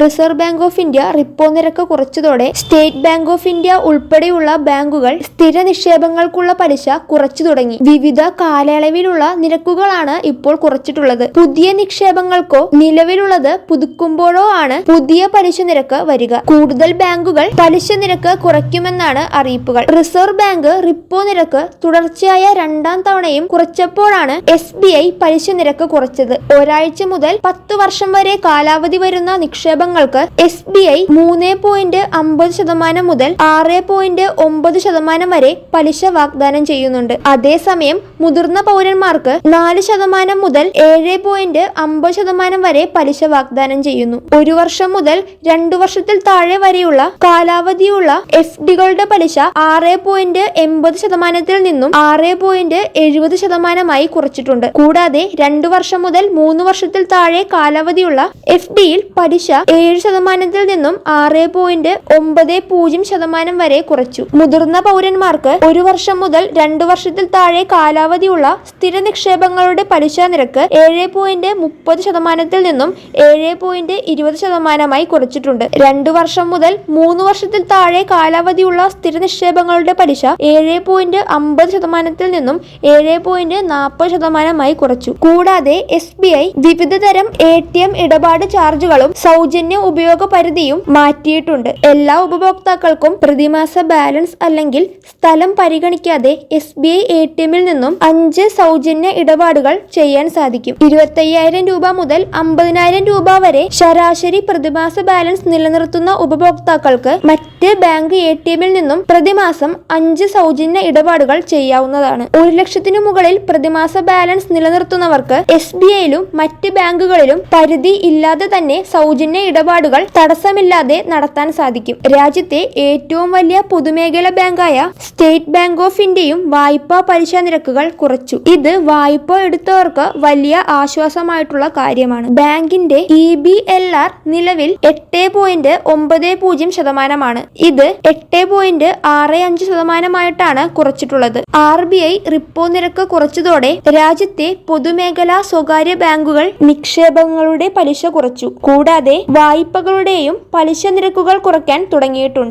Reserve bank of India repo നിരക്ക് കുറച്ചതോടെ state bank of India ഉൾപ്പെടെയുള്ള ബാങ്കുകൾ സ്ഥിര നിക്ഷേപങ്ങൾക്കുള്ള പലിശ കുറച്ചു തുടങ്ങി. വിവിധ കാലയളവിലുള്ള നിരക്കുകളാണ് ഇപ്പോൾ കുറച്ചിട്ടുള്ളത്. പുതിയ നിക്ഷേപങ്ങൾക്കോ നിലവിലുള്ളത് പുതുക്കുമ്പോഴോ ആണ് പുതിയ പലിശ നിരക്ക് വരിക. കൂടുതൽ ബാങ്കുകൾ പലിശ നിരക്ക് കുറയ്ക്കുമെന്നാണ് അറിയിപ്പുകൾ. റിസർവ് ബാങ്ക് റിപ്പോ നിരക്ക് തുടർച്ചയായ രണ്ടാം തവണയും കുറച്ചപ്പോഴാണ് എസ് പലിശ നിരക്ക് കുറച്ചത്. ഒരാഴ്ച മുതൽ പത്ത് വർഷം വരെ കാലാവധി വരുന്ന നിക്ഷേപങ്ങൾക്ക് എസ് ബി ഐ മൂന്ന് പോയിന്റ് അമ്പത് ശതമാനം മുതൽ ആറ് പോയിന്റ് ഒമ്പത് ശതമാനം വരെ പലിശ വാഗ്ദാനം ചെയ്യുന്നുണ്ട്. അതേസമയം മുതിർന്ന പൗരന്മാർക്ക് നാല് ശതമാനം മുതൽ ഏഴ് പോയിന്റ് അമ്പത് ശതമാനം വരെ പലിശ വാഗ്ദാനം ചെയ്യുന്നു. ഒരു വർഷം മുതൽ രണ്ടു വർഷത്തിൽ താഴെ വരെയുള്ള കാലാവധിയുള്ള എഫ് ഡികളുടെ പലിശ ആറ് പോയിന്റ് എൺപത് ശതമാനത്തിൽ നിന്നും ആറ് പോയിന്റ് എഴുപത് ശതമാനമായി കുറച്ചിട്ടുണ്ട്. കൂടാതെ രണ്ടു വർഷം മുതൽ മൂന്ന് വർഷത്തിൽ താഴെ കാലാവധിയുള്ള എഫ് ഡിയിൽ പലിശ ഏഴ് ശതമാനത്തിൽ നിന്നും ആറ് പോയിന്റ് ഒമ്പത് പൂജ്യം ശതമാനം വരെ കുറച്ചു. മുതിർന്ന പൗരന്മാർക്ക് ഒരു വർഷം മുതൽ രണ്ടു വർഷത്തിൽ താഴെ കാലാവധിയുള്ള സ്ഥിര നിക്ഷേപങ്ങളുടെ പലിശ നിരക്ക് ഏഴ് പോയിന്റ് മുപ്പത് ശതമാനത്തിൽ നിന്നും ഏഴ് പോയിന്റ് ഇരുപത് ശതമാനമായി കുറച്ചിട്ടുണ്ട്. രണ്ടു വർഷം മുതൽ മൂന്ന് വർഷത്തിൽ താഴെ കാലാവധിയുള്ള സ്ഥിര നിക്ഷേപങ്ങളുടെ പലിശ ഏഴ് പോയിന്റ് അമ്പത് ശതമാനത്തിൽ നിന്നും ഏഴ് പോയിന്റ് നാൽപ്പത് ശതമാനമായി കുറച്ചു. കൂടാതെ എസ് ബി ഐ വിവിധ തരം എ ടി എം ഇടപാട് ചാർജുകളും സൗജന്യ ഉപയോഗ പരിധിയും മാറ്റിയിട്ടുണ്ട്. എല്ലാ ഉപഭോക്താക്കൾക്കും പ്രതിമാസ ബാലൻസ് അല്ലെങ്കിൽ സ്ഥലം പരിഗണിക്കാതെ S B I A T എമ്മിൽ നിന്നും അഞ്ച് സൗജന്യ ഇടപാടുകൾ ചെയ്യാൻ സാധിക്കും. ഇരുപത്തയ്യായിരം രൂപ മുതൽ അമ്പതിനായിരം രൂപ വരെ ശരാശരി പ്രതിമാസ ബാലൻസ് നിലനിർത്തുന്ന ഉപഭോക്താക്കൾക്ക് മറ്റ് ബാങ്ക് എ ടി എമ്മിൽ നിന്നും പ്രതിമാസം അഞ്ച് സൗജന്യ ഇടപാടുകൾ ചെയ്യാവുന്നതാണ്. ഒരു ലക്ഷത്തിനു മുകളിൽ പ്രതിമാസ ബാലൻസ് നിലനിർത്തുന്നവർക്ക് എസ് ബി ഐയിലും മറ്റ് ബാങ്കുകളിലും പരിധി ഇല്ലാതെ തന്നെ സൗജന്യ ഇടപാടുകൾ തടസ്സമില്ലാതെ നടത്താൻ സാധിക്കും. രാജ്യത്തെ ഏറ്റവും വലിയ പൊതുമേഖലാ ബാങ്കായ സ്റ്റേറ്റ് ബാങ്ക് ഓഫ് ഇന്ത്യയും വായ്പാ പലിശ നിരക്കുകൾ കുറച്ചു. ഇത് വായ്പ എടുത്തവർക്ക് വലിയ ആശ്വാസമായിട്ടുള്ള കാര്യമാണ്. ബാങ്കിന്റെ ഇ ബി എൽ ആർ നിലവിൽ എട്ട് പോയിന്റ് ഒമ്പത് പൂജ്യം ശതമാനമാണ്. ഇത് എട്ട് പോയിന്റ് ആറ് അഞ്ച് ശതമാനമായിട്ടാണ് കുറച്ചിട്ടുള്ളത്. ആർ ബി ഐ റിപ്പോ നിരക്ക് കുറച്ചതോടെ രാജ്യത്തെ പൊതുമേഖലാ സ്വകാര്യ ബാങ്കുകൾ നിക്ഷേപങ്ങളുടെ പലിശ കുറച്ചു. കൂടാതെ വായ്പകളുടെയും പലിശ നിരക്കുകൾ കുറയ്ക്കാൻ തുടങ്ങിയിട്ടുണ്ട്.